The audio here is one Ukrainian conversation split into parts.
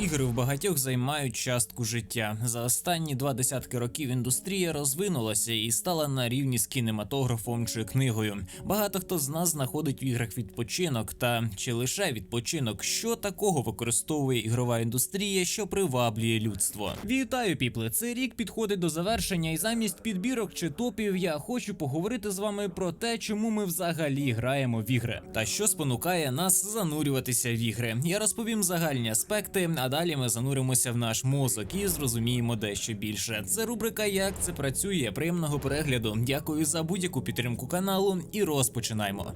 Ігри в багатьох займають частку життя. За останні два десятки років індустрія розвинулася і стала на рівні з кінематографом чи книгою. Багато хто з нас знаходить в іграх відпочинок та чи лише відпочинок, що такого використовує ігрова індустрія, що приваблює людство. Вітаю, піпли! Цей рік підходить до завершення, і замість підбірок чи топів я хочу поговорити з вами про те, чому ми взагалі граємо в ігри, та що спонукає нас занурюватися в ігри. Я розповім загальні аспекти, далі ми зануримося в наш мозок і зрозуміємо дещо більше. Це рубрика Як це працює. Приємного перегляду. Дякую за будь-яку підтримку каналу і розпочинаємо.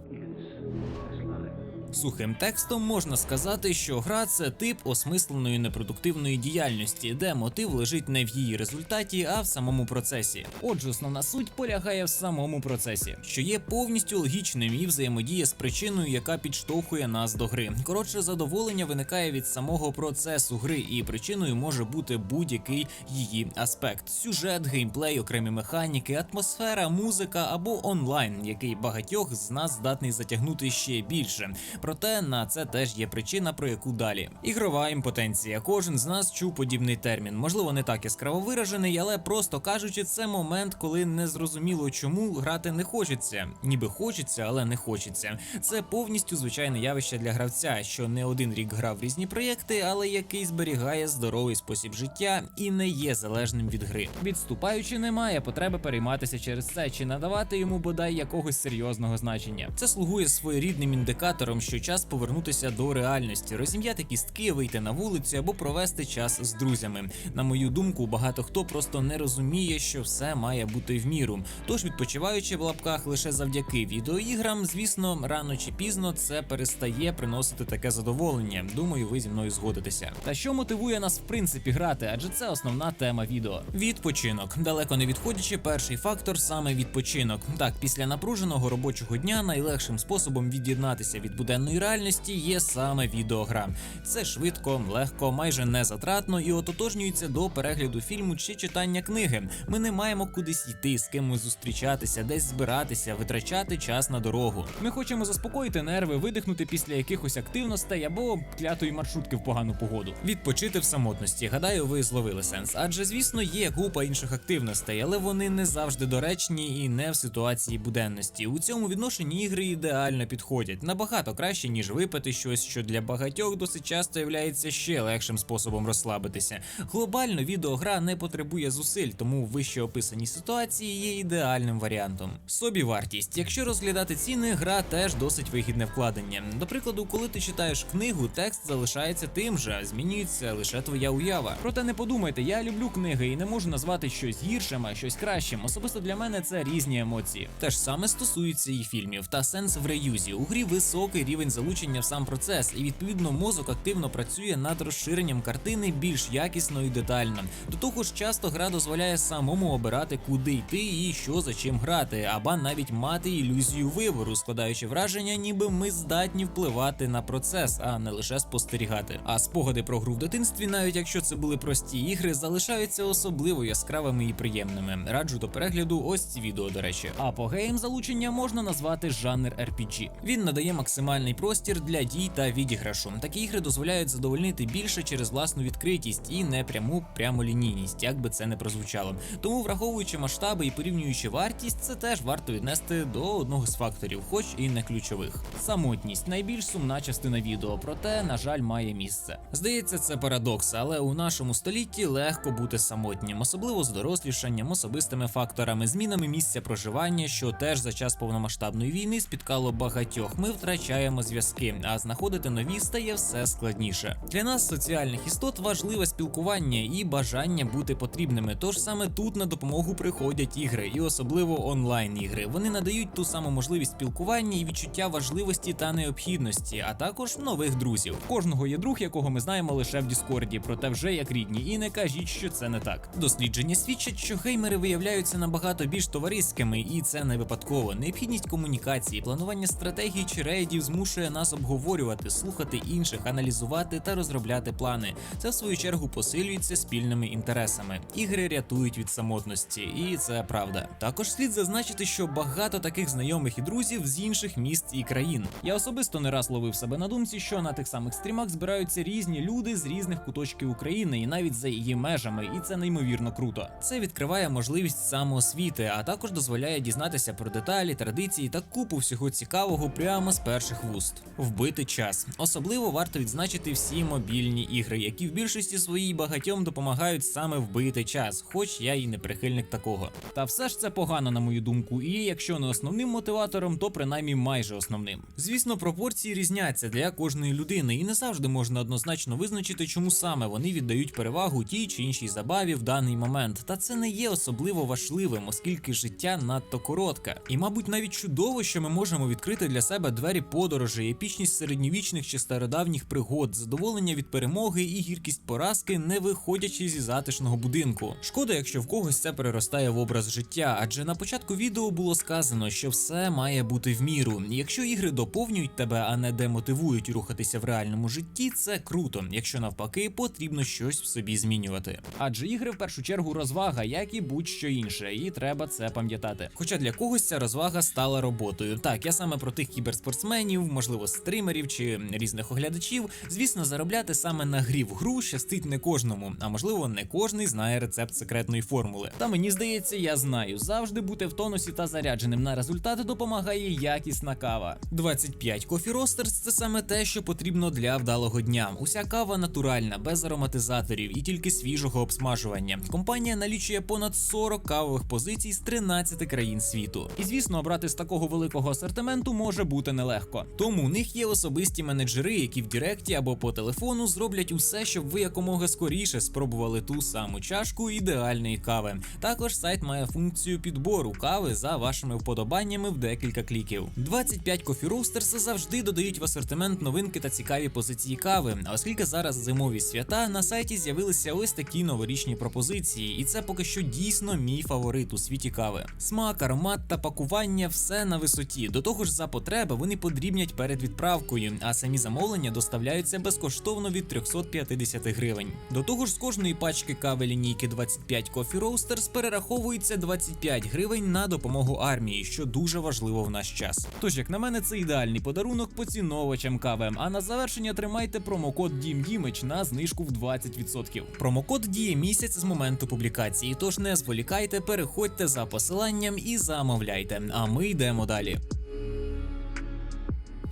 Сухим текстом можна сказати, що гра це тип осмисленої непродуктивної діяльності, де мотив лежить не в її результаті, а в самому процесі. Отже, основна суть полягає в самому процесі, що є повністю логічним і взаємодіє з причиною, яка підштовхує нас до гри. Коротше, задоволення виникає від самого процесу гри, і причиною може бути будь-який її аспект: сюжет, геймплей, окремі механіки, атмосфера, музика або онлайн, який багатьох з нас здатний затягнути ще більше. Проте на це теж є причина, про яку далі. Ігрова імпотенція. Кожен з нас чув подібний термін. Можливо, не так яскраво виражений, але просто кажучи, це момент, коли не зрозуміло, чому грати не хочеться. Ніби хочеться, але не хочеться. Це повністю звичайне явище для гравця, що не один рік грав в різні проєкти, але який зберігає здоровий спосіб життя і не є залежним від гри. Відступаючи, немає потреби перейматися через це чи надавати йому бодай якогось серйозного значення. Це слугує своєрідним індикатором, що час повернутися до реальності, розім'яти кістки, вийти на вулицю або провести час з друзями. На мою думку, багато хто просто не розуміє, що все має бути в міру. Тож, відпочиваючи в лапках лише завдяки відеоіграм, звісно, рано чи пізно це перестає приносити таке задоволення. Думаю, ви зі мною згодитеся. Та що мотивує нас в принципі грати? Адже це основна тема відео. Відпочинок. Далеко не відходячи, перший фактор саме відпочинок. Так, після напруженого робочого дня найлегшим способом від'єднатися від буденної реальності є саме відеогра. Це швидко, легко, майже незатратно і ототожнюється до перегляду фільму чи читання книги. Ми не маємо кудись йти, з кимось зустрічатися, десь збиратися, витрачати час на дорогу. Ми хочемо заспокоїти нерви, видихнути після якихось активностей або клятої маршрутки в погану погоду. Відпочити в самотності. Гадаю, ви зловили сенс. Адже, звісно, є купа інших активностей, але вони не завжди доречні і не в ситуації буденності. У цьому відношенні ігри ідеально підходять набагато краще, ніж випити щось, що для багатьох досить часто являється ще легшим способом розслабитися. Глобально відеогра не потребує зусиль, тому вище описані ситуації є ідеальним варіантом. Собівартість. Якщо розглядати ціни, гра теж досить вигідне вкладення. До прикладу, коли ти читаєш книгу, текст залишається тим же, а змінюється лише твоя уява. Проте не подумайте, я люблю книги і не можу назвати щось гіршим, а щось кращим. Особисто для мене це різні емоції. Те ж саме стосується і фільмів. Та сенс в реюзі. У грі високий рівень залучення в сам процес, і відповідно мозок активно працює над розширенням картини більш якісно і детально. До того ж, часто гра дозволяє самому обирати, куди йти і що за чим грати, аба навіть мати ілюзію вибору, складаючи враження, ніби ми здатні впливати на процес, а не лише спостерігати. А спогади про гру в дитинстві, навіть якщо це були прості ігри, залишаються особливо яскравими і приємними. Раджу до перегляду ось ці відео, до речі. Апогеєм залучення можна назвати жанр RPG. Він надає максимальний простір для дій та відіграшу. Такі ігри дозволяють задовольнити більше через власну відкритість і непряму прямолінійність, як би це не прозвучало. Тому, враховуючи масштаби і порівнюючи вартість, це теж варто віднести до одного з факторів, хоч і не ключових. Самотність найбільш сумна частина відео, проте, на жаль, має місце. Здається, це парадокс, але у нашому столітті легко бути самотнім, особливо з дорослішанням, особистими факторами, змінами місця проживання, що теж за час повномасштабної війни спіткало багатьох. Ми втрачаємо зв'язки, а знаходити нові стає все складніше. Для нас, соціальних істот, важливе спілкування і бажання бути потрібними. Тож саме тут на допомогу приходять ігри, і особливо онлайн ігри. Вони надають ту саму можливість спілкування і відчуття важливості та необхідності, а також нових друзів. Кожного є друг, якого ми знаємо лише в Діскорді, проте вже як рідні, і не кажіть, що це не так. Дослідження свідчать, що геймери виявляються набагато більш товариськими, і це не випадково. Необхідність комунікації, планування стратегій чи рейдів змушує змушує нас обговорювати, слухати інших, аналізувати та розробляти плани. Це в свою чергу посилюється спільними інтересами. Ігри рятують від самотності, і це правда. Також слід зазначити, що багато таких знайомих і друзів з інших міст і країн. Я особисто не раз ловив себе на думці, що на тих самих стрімах збираються різні люди з різних куточків України і навіть за її межами, і це неймовірно круто. Це відкриває можливість самоосвіти, а також дозволяє дізнатися про деталі, традиції та купу всього цікавого прямо з перших. Вбити час. Особливо варто відзначити всі мобільні ігри, які в більшості своїй багатьом допомагають саме вбити час, хоч я і не прихильник такого. Та все ж це погано, на мою думку, і якщо не основним мотиватором, то принаймні майже основним. Звісно, пропорції різняться для кожної людини, і не завжди можна однозначно визначити, чому саме вони віддають перевагу тій чи іншій забаві в даний момент. Та це не є особливо важливим, оскільки життя надто коротке. І, мабуть, навіть чудово, що ми можемо відкрити для себе двері подорожей, епічність середньовічних чи стародавніх пригод, задоволення від перемоги і гіркість поразки, не виходячи зі затишного будинку. Шкода, якщо в когось це переростає в образ життя, адже на початку відео було сказано, що все має бути в міру. Якщо ігри доповнюють тебе, а не демотивують рухатися в реальному житті, це круто. Якщо навпаки, потрібно щось в собі змінювати. Адже ігри в першу чергу розвага, як і будь-що інше, і треба це пам'ятати. Хоча для когось ця розвага стала роботою. Так, я саме про тих кіберспортсменів, можливо, стримерів чи різних оглядачів. Звісно, заробляти саме на грі в гру щастить не кожному, а можливо, не кожний знає рецепт секретної формули. Та мені здається, я знаю, завжди бути в тонусі та зарядженим на результати допомагає якісна кава. 25 Coffee Roasters – це саме те, що потрібно для вдалого дня. Уся кава натуральна, без ароматизаторів і тільки свіжого обсмажування. Компанія налічує понад 40 кавових позицій з 13 країн світу. І звісно, обрати з такого великого асортименту може бути нелегко. Тому у них є особисті менеджери, які в Директі або по телефону зроблять усе, щоб ви якомога скоріше спробували ту саму чашку ідеальної кави. Також сайт має функцію підбору кави за вашими вподобаннями в декілька кліків. 25 Coffee Roasters завжди додають в асортимент новинки та цікаві позиції кави. Оскільки зараз зимові свята, на сайті з'явилися ось такі новорічні пропозиції, і це поки що дійсно мій фаворит у світі кави. Смак, аромат та пакування все на висоті. До того ж, за потреби вони подрібнять перед відправкою, а самі замовлення доставляються безкоштовно від 350 гривень. До того ж, з кожної пачки кави лінійки 25 Coffee Roasters перераховується 25 гривень на допомогу армії, що дуже важливо в наш час. Тож, як на мене, це ідеальний подарунок поціновувачам кави. А на завершення тримайте промокод DIMDIMICH на знижку в 20%. Промокод діє місяць з моменту публікації, тож не зволікайте, переходьте за посиланням і замовляйте. А ми йдемо далі.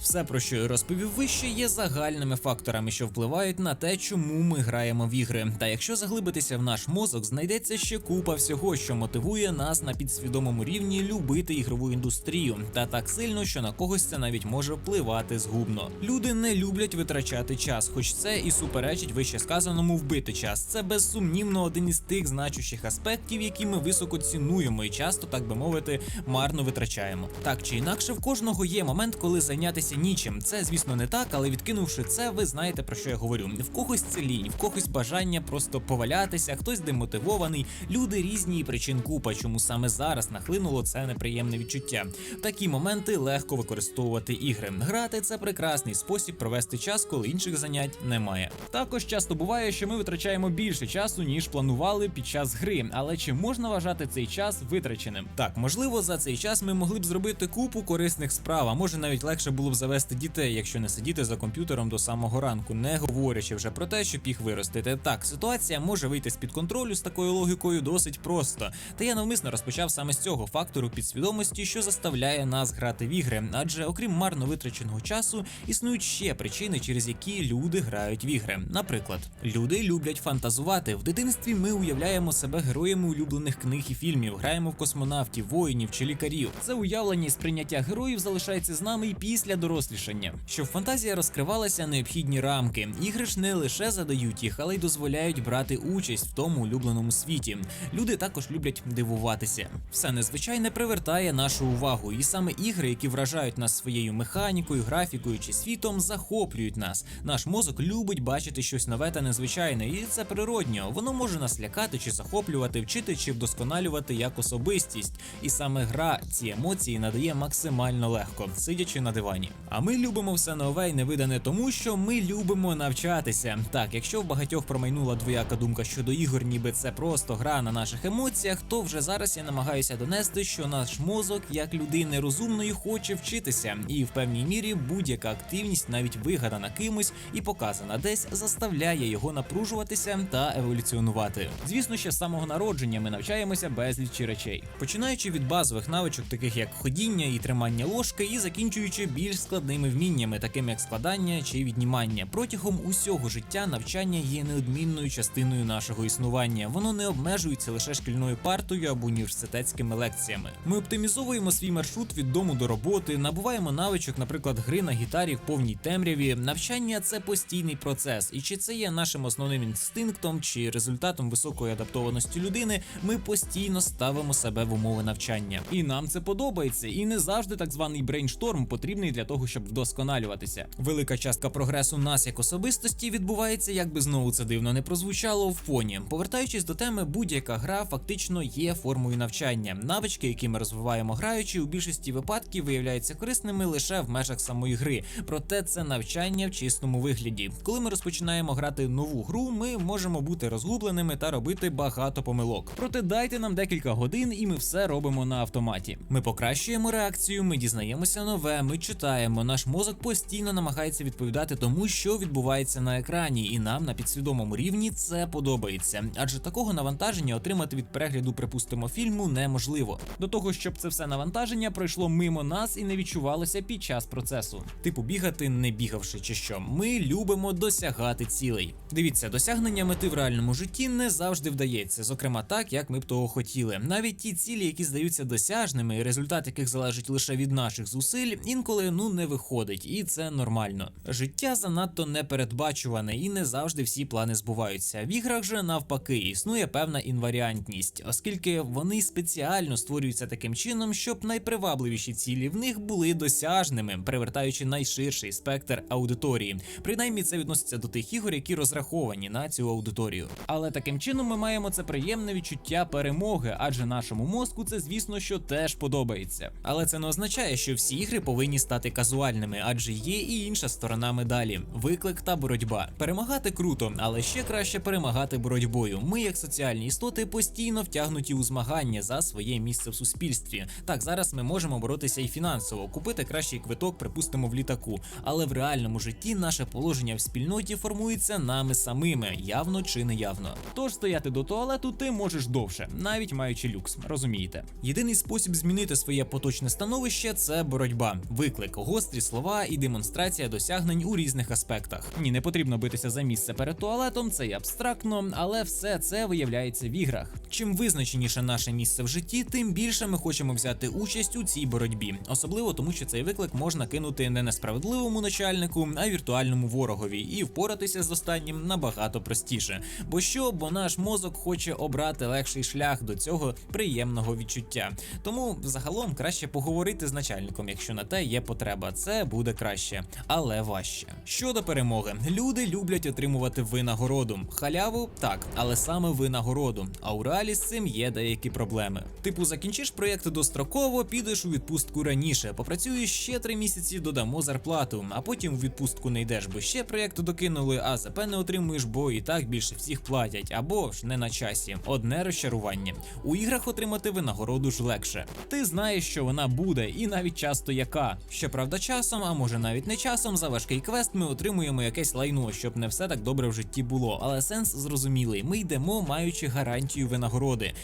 Все, про що я розповів вище, є загальними факторами, що впливають на те, чому ми граємо в ігри. Та якщо заглибитися в наш мозок, знайдеться ще купа всього, що мотивує нас на підсвідомому рівні любити ігрову індустрію, та так сильно, що на когось це навіть може впливати згубно. Люди не люблять витрачати час, хоч це і суперечить вище сказаному вбити час. Це безсумнівно один із тих значущих аспектів, які ми високо цінуємо і часто, так би мовити, марно витрачаємо. Так чи інакше, в кожного є момент, коли зайнятися нічим. Це, звісно, не так, але відкинувши це, ви знаєте про що я говорю. В когось це лінь, в когось бажання просто повалятися, хтось демотивований. Люди різні і причин купа, чому саме зараз нахлинуло це неприємне відчуття. Такі моменти легко використовувати ігри. Грати це прекрасний спосіб провести час, коли інших занять немає. Також часто буває, що ми витрачаємо більше часу ніж планували під час гри. Але чи можна вважати цей час витраченим? Так, можливо, за цей час ми могли б зробити купу корисних справ, а може навіть легше було б завести дітей, якщо не сидіти за комп'ютером до самого ранку, не говорячи вже про те, щоб їх виростити. Так, ситуація може вийти з під контролю з такою логікою досить просто. Та я навмисно розпочав саме з цього фактору підсвідомості, що заставляє нас грати в ігри. Адже окрім марно витраченого часу, існують ще причини, через які люди грають в ігри. Наприклад, люди люблять фантазувати. В дитинстві ми уявляємо себе героями улюблених книг і фільмів, граємо в космонавтів, воїнів чи лікарів. Це уявлення і сприйняття героїв залишається з нами і після дорослішання. Щоб фантазія розкривалася необхідні рамки. Ігри ж не лише задають їх, але й дозволяють брати участь в тому улюбленому світі. Люди також люблять дивуватися. Все незвичайне привертає нашу увагу, і саме ігри, які вражають нас своєю механікою, графікою чи світом, захоплюють нас. Наш мозок любить бачити щось нове та незвичайне, і це природньо. Воно може нас лякати чи захоплювати, вчити чи вдосконалювати як особистість. І саме гра ці емоції надає максимально легко, сидячи на дивані. А ми любимо все нове і невидане тому, що ми любимо навчатися. Так, якщо в багатьох промайнула двояка думка щодо ігор, ніби це просто гра на наших емоціях, то вже зараз я намагаюся донести, що наш мозок, як людини розумної, хоче вчитися, і в певній мірі будь-яка активність, навіть вигадана кимось і показана десь, заставляє його напружуватися та еволюціонувати. Звісно, ще з самого народження ми навчаємося безлічі речей, починаючи від базових навичок, таких як ходіння і тримання ложки, і закінчуючи більш складними вміннями, такими як складання чи віднімання. Протягом усього життя навчання є неодмінною частиною нашого існування. Воно не обмежується лише шкільною партою або університетськими лекціями. Ми оптимізовуємо свій маршрут від дому до роботи, набуваємо навичок, наприклад, гри на гітарі в повній темряві. Навчання це постійний процес, і чи це є нашим основним інстинктом, чи результатом високої адаптованості людини, ми постійно ставимо себе в умови навчання. І нам це подобається, і не завжди так званий брейншторм потрібний для того, щоб вдосконалюватися. Велика частка прогресу нас як особистості відбувається, як би знову це дивно не прозвучало в фоні. Повертаючись до теми, будь-яка гра фактично є формою навчання. Навички, які ми розвиваємо граючи, у більшості випадків виявляються корисними лише в межах самої гри. Проте це навчання в чистому вигляді. Коли ми розпочинаємо грати нову гру, ми можемо бути розгубленими та робити багато помилок. Проте дайте нам декілька годин, і ми все робимо на автоматі. Ми покращуємо реакцію, ми дізнаємося нове, ми читаємо. Наш мозок постійно намагається відповідати тому, що відбувається на екрані, і нам на підсвідомому рівні це подобається. Адже такого навантаження отримати від перегляду, припустимо, фільму неможливо. До того, щоб це все навантаження пройшло мимо нас і не відчувалося під час процесу. Типу бігати, не бігавши, чи що. Ми любимо досягати цілей. Дивіться, досягнення мети в реальному житті не завжди вдається, зокрема так, як ми б того хотіли. Навіть ті цілі, які здаються досяжними, результат яких залежить лише від наших зусиль, інколи ну не виходить, і це нормально. Життя занадто непередбачуване, і не завжди всі плани збуваються. В іграх же навпаки існує певна інваріантність, оскільки вони спеціально створюються таким чином, щоб найпривабливіші цілі в них були досяжними, привертаючи найширший спектр аудиторії. Принаймні це відноситься до тих ігор, які розраховані на цю аудиторію. Але таким чином ми маємо це приємне відчуття перемоги, адже нашому мозку це, звісно, що теж подобається. Але це не означає, що всі ігри повинні стати казуальними, адже є і інша сторона медалі виклик та боротьба. Перемагати круто, але ще краще перемагати боротьбою. Ми, як соціальні істоти, постійно втягнуті у змагання за своє місце в суспільстві. Так, зараз ми можемо боротися і фінансово, купити кращий квиток, припустимо, в літаку. Але в реальному житті наше положення в спільноті формується нами самими, явно чи неявно. Тож стояти до туалету ти можеш довше, навіть маючи люкс, розумієте. Єдиний спосіб змінити своє поточне становище це боротьба, виклик, гострі слова і демонстрація досягнень у різних аспектах. Ні, не потрібно битися за місце перед туалетом, це й абстрактно, але все це виявляється в іграх. Чим визначеніше наше місце в житті, тим більше ми хочемо взяти участь у цій боротьбі, особливо тому, що цей виклик можна кинути не несправедливому начальнику, а віртуальному ворогові, і впоратися з останнім набагато простіше. Бо що, бо наш мозок хоче обрати легший шлях до цього приємного відчуття. Тому загалом краще поговорити з начальником, якщо на те є потреба. Це буде краще, але важче. Щодо перемоги, люди люблять отримувати винагороду. Халяву так, але саме винагороду. А у реалі з цим є деякі проблеми. Типу, закінчиш проєкт достроково, підеш у відпустку раніше, попрацюєш ще три місяці, додамо зарплату, а потім у відпустку не йдеш, бо ще проєкт докинули, а ЗП не отримуєш, бо і так більше всіх платять, або ж не на часі. Одне розчарування. У іграх отримати винагороду ж легше. Ти знаєш, що вона буде, і навіть часто яка. Щоправда, часом, а може навіть не часом, за важкий квест ми отримуємо якесь лайно, щоб не все так добре в житті було. Але сенс зрозумілий. Ми йдемо, маючи гарантію винагороди,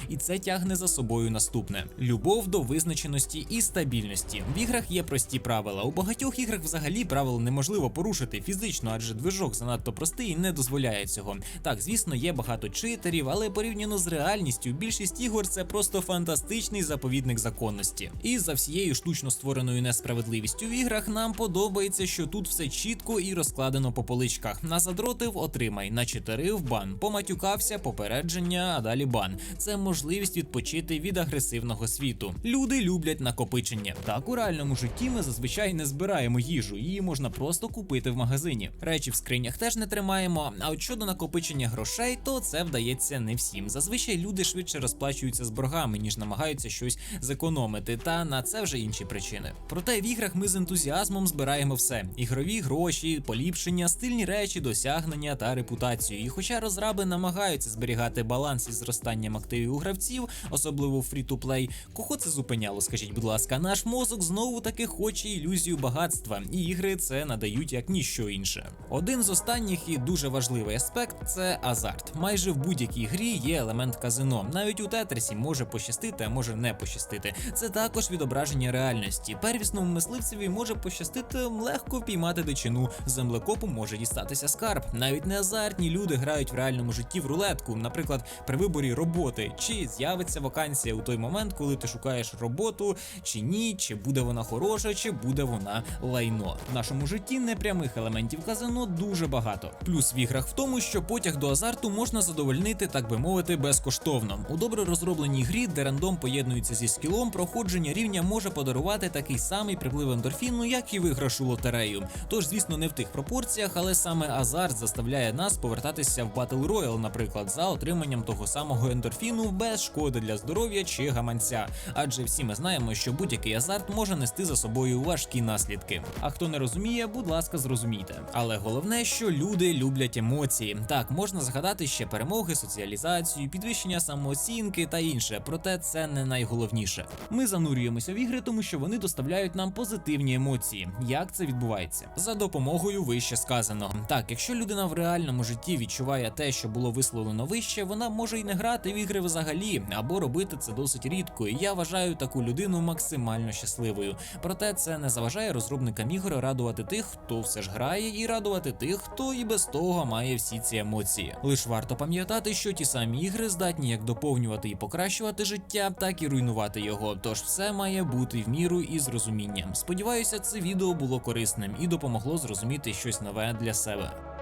і це тягне за собою наступне: любов до визначеності і стабільності. В іграх є прості правила. У багатьох іграх взагалі правил неможливо порушити фізично, адже движок занадто простий і не дозволяє цього. Так, звісно, є багато читерів, але порівняно з реальністю, більшість ігор це просто фантастичний заповідник законності. І за всією штучно створеною несправедливістю в іграх нам подобається, що тут все чітко і розкладено по поличках. На задротив отримай, начитерив бан, поматюкався, попередження, а далі бан. Це можливість відпочити від агресивного світу. Люди люблять накопичення. Так у реальному житті ми зазвичай не збираємо їжу, її можна просто купити в магазині. Речі в скринях теж не тримаємо. А от щодо накопичення грошей, то це вдається не всім. Зазвичай люди швидше розплачуються з боргами, ніж намагаються щось зекономити. Та на це вже інші причини. Проте в іграх ми з ентузіазмом збираємо все: ігрові гроші, поліпшення, стильні речі, досягнення та репутацію. І хоча розраби намагаються зберігати баланс із зростанням активів гравців, особливо фрі-ту-плей, кого це зупиняло? Скажіть, будь ласка, наш мозок знову таки хоче ілюзію багатства, і ігри це надають як ніщо інше. Один з останніх і дуже важливий аспект це азарт. Майже в будь-якій грі є елемент казино. Навіть у Тетрісі може пощастити, а може не пощастити. Це також відображення реальності. Первісному мисливцеві може пощастити легко впіймати дичину. Землекопу може дістатися скарб. Навіть не азартні люди грають в реальному житті в рулетку, наприклад, при виборі роботи, чи з'явиться вакансія у той момент, коли ти шукаєш роботу, чи ні, чи буде вона хороша, чи буде вона лайно. В нашому житті непрямих елементів казино дуже багато. Плюс в іграх в тому, що потяг до азарту можна задовольнити, так би мовити, безкоштовно. У добре розробленій грі, де рандом поєднується зі скілом, проходження рівня може подарувати такий самий приплив ендорфіну, як і виграшу лотерею. Тож, звісно, не в тих пропорціях, але саме азарт заставляє нас повертатися в Battle Royale, наприклад, за отриманням того самого ендорфіну без шкоди для здоров'я чи гаманця. Адже всі ми знаємо, що будь-який азарт може нести за собою важкі наслідки. А хто не розуміє, будь ласка, зрозумійте. Але головне, що люди люблять емоції. Так, можна згадати ще перемоги, соціалізацію, підвищення самооцінки та інше. Проте це не найголовніше. Ми занурюємося в ігри, тому що вони доставляють нам позитивні емоції. Як це відбувається? За допомогою вище сказаного. Так, якщо людина в реальному житті відчуває те, що було висловлено вище, вона може й не грати в ігри взагалі, або робити це досить рідко. І я вважаю таку людину максимально щасливою. Проте це не заважає розробникам ігор радувати тих, хто все ж грає, і радувати тих, хто і без того має всі ці емоції. Лиш варто пам'ятати, що ті самі ігри здатні як доповнювати і покращувати життя, так і руйнувати його. Тож все має бути в міру і з розумінням. Сподіваюся, це відео було корисним і допомогло зрозуміти щось нове для себе.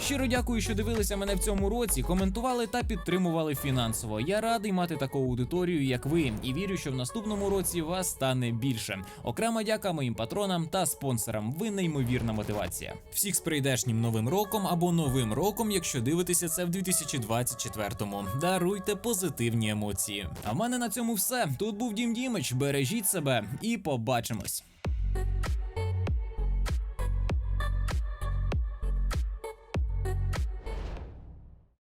Щиро дякую, що дивилися мене в цьому році, коментували та підтримували фінансово. Я радий мати таку аудиторію, як ви, і вірю, що в наступному році вас стане більше. Окрема дяка моїм патронам та спонсорам. Ви неймовірна мотивація. Всіх з прийдешнім новим роком або новим роком, якщо дивитеся це в 2024-му. Даруйте позитивні емоції. А в мене на цьому все. Тут був Дім Дімич. Бережіть себе і побачимось.